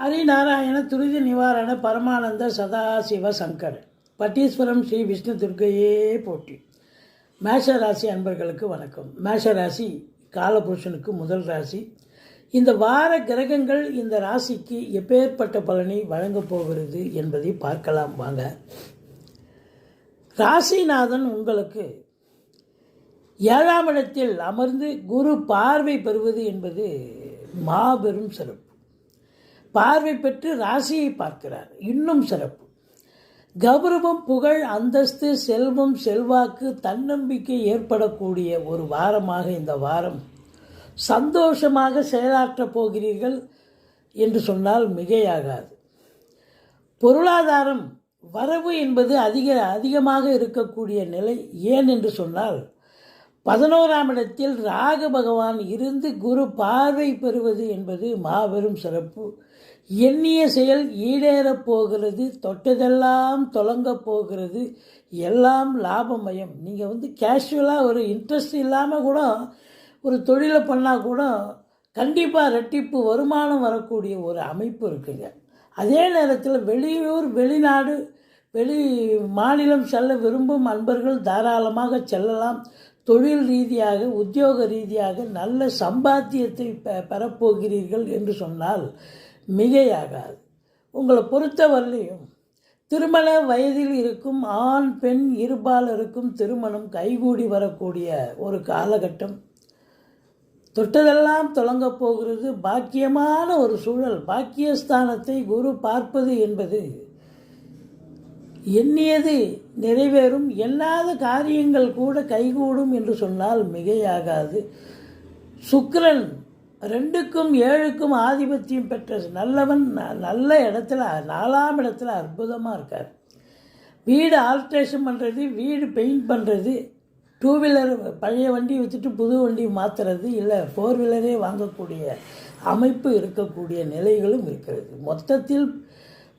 ஹரிநாராயண துரித நிவாரண பரமானந்த சதாசிவ சங்கர். பட்டீஸ்வரம் ஸ்ரீ விஷ்ணு துர்க்கையே போற்றி. மேஷ ராசி அன்பர்களுக்கு வணக்கம். மேஷ ராசி காலபுருஷனுக்கு முதல் ராசி. இந்த வார கிரகங்கள் இந்த ராசிக்கு எப்பேற்பட்ட பலனை வழங்கப் போகிறது என்பதை பார்க்கலாம். வாங்க. ராசிநாதன் உங்களுக்கு ஏழாம் இடத்தில் அமர்ந்து குரு பார்வை பெறுவது என்பது மாபெரும் சிறப்பு. பார்வை பெற்று ராசியை பார்க்கிறார். இன்னும் சிறப்பு. கௌரவம் புகழ் அந்தஸ்து செல்வம் செல்வாக்கு தன்னம்பிக்கை ஏற்படக்கூடிய ஒரு வாரமாக இந்த வாரம். சந்தோஷமாக செயலாற்றப் போகிறீர்கள் என்று சொன்னால் மிகையாகாது. பொருளாதாரம் வரவு என்பது அதிக அதிகமாக இருக்கக்கூடிய நிலை. ஏன் என்று சொன்னால் பதினோராம் இடத்தில் ராக பகவான் இருந்து குரு பார்வை பெறுவது என்பது மாபெரும் சிறப்பு. எண்ணிய செயல் ஈடேறப் போகிறது தொட்டதெல்லாம் தொடங்கப் போகிறது எல்லாம் லாபமயம். நீங்கள் வந்து கேஷுவலாக ஒரு இன்ட்ரெஸ்ட் இல்லாமல் கூட ஒரு தொழிலை பண்ணால் கூட கண்டிப்பாக ரெட்டிப்பு வருமானம் வரக்கூடிய ஒரு அமைப்பு இருக்குங்க. அதே நேரத்தில் வெளியூர் வெளிநாடு வெளி மாநிலம் செல்ல விரும்பும் அன்பர்கள் தாராளமாக செல்லலாம். தொழில் ரீதியாக உத்தியோக ரீதியாக நல்ல சம்பாத்தியத்தை பெ பெறப்போகிறீர்கள் என்று சொன்னால் மிகையாகாது. உங்களை பொறுத்தவரையிலையும் திருமண வயதில் இருக்கும் ஆண் பெண் இருபாலருக்கும் திருமணம் கைகூடி வரக்கூடிய ஒரு காலகட்டம். தொட்டதெல்லாம் தொடங்கப் போகிறது. பாக்கியமான ஒரு சூழல் பாக்கியஸ்தானத்தை குரு பார்ப்பது என்பது எண்ணியது நிறைவேறும். எல்லாத காரியங்கள் கூட கைகூடும் என்று சொன்னால் மிகையாகாது. சுக்கிரன் ரெண்டுக்கும் ஏழுக்கும் ஆதிபத்தியம் பெற்ற நல்லவன் ந- நல்ல இடத்துல நாலாம் இடத்துல அற்புதமாக இருக்கார். வீடு ஆல்ட்ரேஷன் பண்ணுறது வீடு பெயிண்ட் பண்ணுறது டூ வீலர் பழைய வண்டி விற்றுட்டு புது வண்டி மாற்றுறது இல்லை ஃபோர் வீலரே வாங்கக்கூடிய அமைப்பு இருக்கக்கூடிய நிலைகளும் இருக்கிறது. மொத்தத்தில்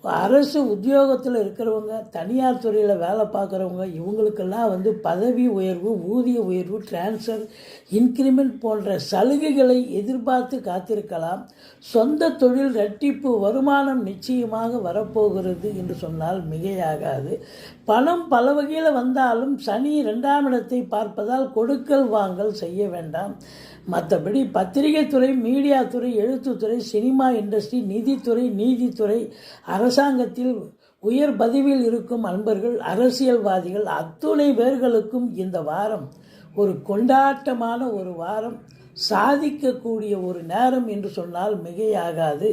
அரசு உத்தியோகத்தில் இருக்கிறவங்க தனியார் துறையில் வேலை பார்க்குறவங்க இவங்களுக்கெல்லாம் வந்து பதவி உயர்வு ஊதிய உயர்வு டிரான்ஸ்ஃபர் இன்க்ரிமெண்ட் போன்ற சலுகைகளை எதிர்பார்த்து காத்திருக்கலாம். சொந்த தொழில் ரெட்டிப்பு வருமானம் நிச்சயமாக வரப்போகிறது என்று சொன்னால் மிகையாகாது. பணம் பல வகையில் வந்தாலும் சனி ரெண்டாம் இடத்தை பார்ப்பதால் கொடுக்கல் வாங்கல் செய்ய வேண்டாம். மற்றபடி பத்திரிகை துறை மீடியா துறை எழுத்துத்துறை சினிமா இண்டஸ்ட்ரி நிதித்துறை நீதித்துறை அரசு அரசாங்கத்தில் உயர் பதிவில் இருக்கும் அன்பர்கள் அரசியல்வாதிகள் அத்துணை பேர்களுக்கும் இந்த வாரம் ஒரு கொண்டாட்டமான ஒரு வாரம். சாதிக்கக்கூடிய ஒரு நேரம் என்று சொன்னால் மிகையாகாது.